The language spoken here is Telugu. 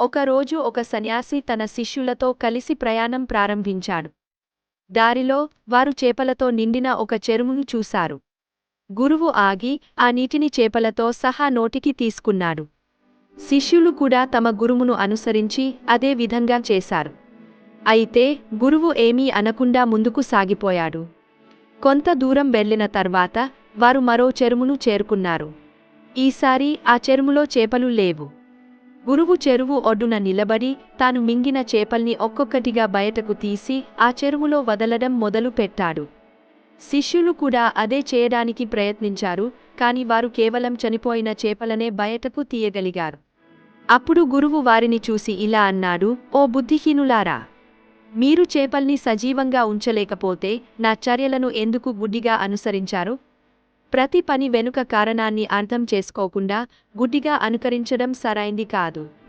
ఒకరోజు ఒక సన్యాసి తన శిష్యులతో కలిసి ప్రయాణం ప్రారంభించాడు. దారిలో వారు చేపలతో నిండిన ఒక చెరువును చూశారు. గురువు ఆగి ఆ నీటిని చేపలతో సహా నోటికి తీసుకున్నాడు. శిష్యులు కూడా తమ గురువును అనుసరించి అదే విధంగా చేశారు. అయితే గురువు ఏమీ అనకుండా ముందుకు సాగిపోయాడు. కొంత దూరం వెళ్ళిన తర్వాత వారు మరో చెరువును చేరుకున్నారు. ఈసారి ఆ చెరువులో చేపలు లేవు. గురువు చెరువు ఒడ్డున నిలబడి తాను మింగిన చేపల్ని ఒక్కొక్కటిగా బయటకు తీసి ఆ చెరువులో వదలడం మొదలు పెట్టాడు. శిష్యులు కూడా అదే చేయడానికి ప్రయత్నించారు కాని వారు కేవలం చనిపోయిన చేపలనే బయటకు తీయగలిగారు. అప్పుడు గురువు వారిని చూసి ఇలా అన్నాడు ఓ బుద్ధిహీనులారా! మీరు చేపల్ని సజీవంగా ఉంచలేకపోతే నా చర్యలను ఎందుకు గుడ్డిగా అనుసరించారు? ప్రతి పని వెనుక కారణాన్ని అర్థం చేసుకోకుండా గుడ్డిగా అనుకరించడం సరైంది కాదు.